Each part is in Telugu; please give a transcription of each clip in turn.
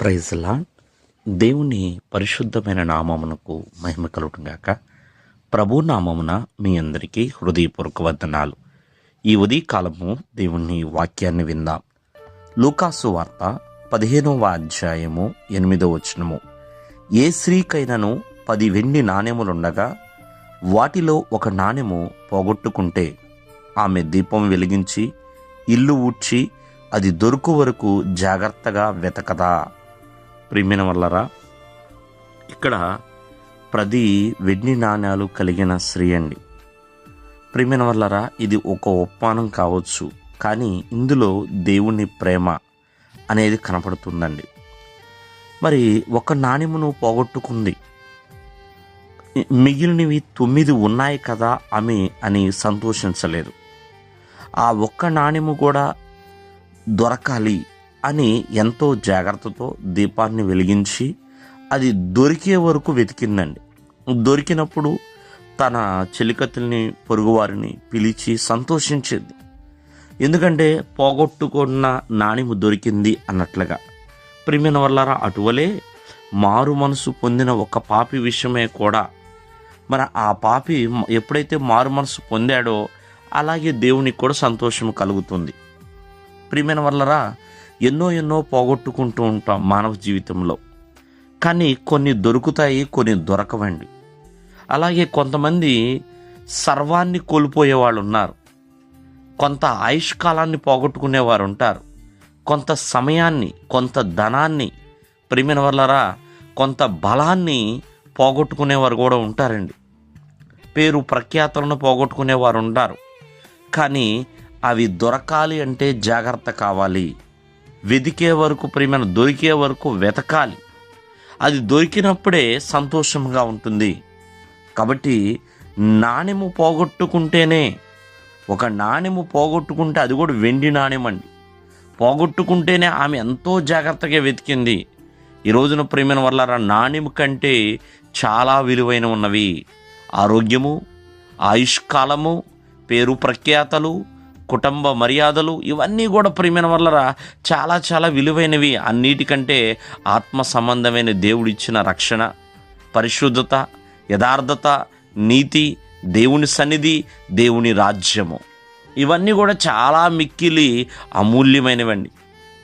ప్రైజ్లా దేవుని పరిశుద్ధమైన నామమునకు మహిమ కలుగుగాక ప్రభు నామమున మీ అందరికీ హృదయపూర్వక వందనాలు. ఈ ఉదయకాలము దేవుని వాక్యాన్ని విందాం. లూకాసు వార్త పదిహేనవ అధ్యాయము ఎనిమిదవ వచనము. ఏ స్త్రీకైనను పది వెండి నాణెములుండగా వాటిలో ఒక నాణెము పోగొట్టుకుంటే ఆమె దీపం వెలిగించి ఇల్లు ఊడ్చి అది దొరుకు వరకు జాగ్రత్తగా వెతకదా. ప్రియమైన వల్లరా ఇక్కడ ప్రతి వెండి నాణ్యాలు కలిగిన స్త్రీ అండి. ప్రియమైన వల్లరా ఇది ఒక ఒప్పానం కావచ్చు కానీ ఇందులో దేవుని ప్రేమ అనేది కనపడుతుందండి. మరి ఒక నాణ్యమును పోగొట్టుకుంది. మిగిలినవి తొమ్మిది ఉన్నాయి కదా ఆమె అని సంతోషించలేదు. ఆ ఒక్క నాణ్యము కూడా దొరకాలి అని ఎంతో జాగ్రత్తతో దీపాన్ని వెలిగించి అది దొరికే వరకు వెతికిందండి. దొరికినప్పుడు తన చెలికత్తుల్ని పొరుగువారిని పిలిచి సంతోషించేది. ఎందుకంటే పోగొట్టుకున్న నాణ్యము దొరికింది అన్నట్లుగా. ప్రిమిన వల్లరా అటువలే మారు మనసు పొందిన ఒక పాపి విషయమే కూడా. మన ఆ పాపి ఎప్పుడైతే మారు మనసు పొందాడో అలాగే దేవునికి కూడా సంతోషం కలుగుతుంది. ప్రియమైన వల్లరా ఎన్నో ఎన్నో పోగొట్టుకుంటూ ఉంటాం మానవ జీవితంలో. కానీ కొన్ని దొరుకుతాయి కొన్ని దొరకవండి. అలాగే కొంతమంది సర్వాన్ని కోల్పోయే వాళ్ళు ఉన్నారు. కొంత ఆయుష్కాలాన్ని పోగొట్టుకునేవారు ఉంటారు. కొంత సమయాన్ని కొంత ధనాన్ని ప్రేమిన వల్లరా కొంత బలాన్ని పోగొట్టుకునేవారు కూడా ఉంటారండి. పేరు ప్రఖ్యాతలను పోగొట్టుకునేవారు ఉంటారు. కానీ అవి దొరకాలి అంటే జాగ్రత్త కావాలి. వెతికే వరకు ప్రియమైన దొరికే వరకు వెతకాలి. అది దొరికినప్పుడే సంతోషంగా ఉంటుంది. కాబట్టి నాణ్యము పోగొట్టుకుంటేనే ఒక నాణ్యము పోగొట్టుకుంటే అది కూడా వెండి నాణ్యం అండి. పోగొట్టుకుంటేనే ఆమె ఎంతో జాగ్రత్తగా వెతికింది. ఈ రోజున ప్రేమైన వల్ల నాణ్యం కంటే చాలా విలువైన ఉన్నవి. ఆరోగ్యము ఆయుష్కాలము పేరు ప్రఖ్యాతలు కుటుంబ మర్యాదలు ఇవన్నీ కూడా ప్రియమైన వల్ల చాలా చాలా విలువైనవి. అన్నిటికంటే ఆత్మ సంబంధమైన దేవుడిచ్చిన రక్షణ పరిశుద్ధత యథార్థత నీతి దేవుని సన్నిధి దేవుని రాజ్యము. ఇవన్నీ కూడా చాలా మిక్కిలి అమూల్యమైనవండి.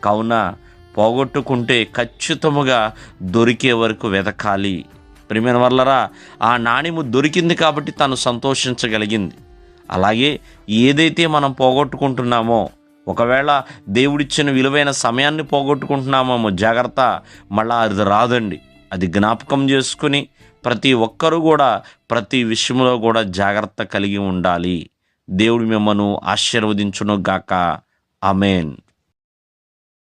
కావున పోగొట్టుకుంటే ఖచ్చితముగా దొరికే వరకు వెతకాలి. ప్రియమైన వల్లరా ఆ నాణ్యము దొరికింది కాబట్టి తను సంతోషించగలిగింది. అలాగే ఏదైతే మనం పోగొట్టుకుంటున్నామో ఒకవేళ దేవుడిచ్చిన విలువైన సమయాన్ని పోగొట్టుకుంటున్నామో జాగ్రత్త మళ్ళా అది రాదండి. అది జ్ఞాపకం చేసుకుని ప్రతి ఒక్కరూ కూడా ప్రతి విషయంలో కూడా జాగ్రత్త కలిగి ఉండాలి. దేవుడు మిమ్మను ఆశీర్వదించును గాక అమేన్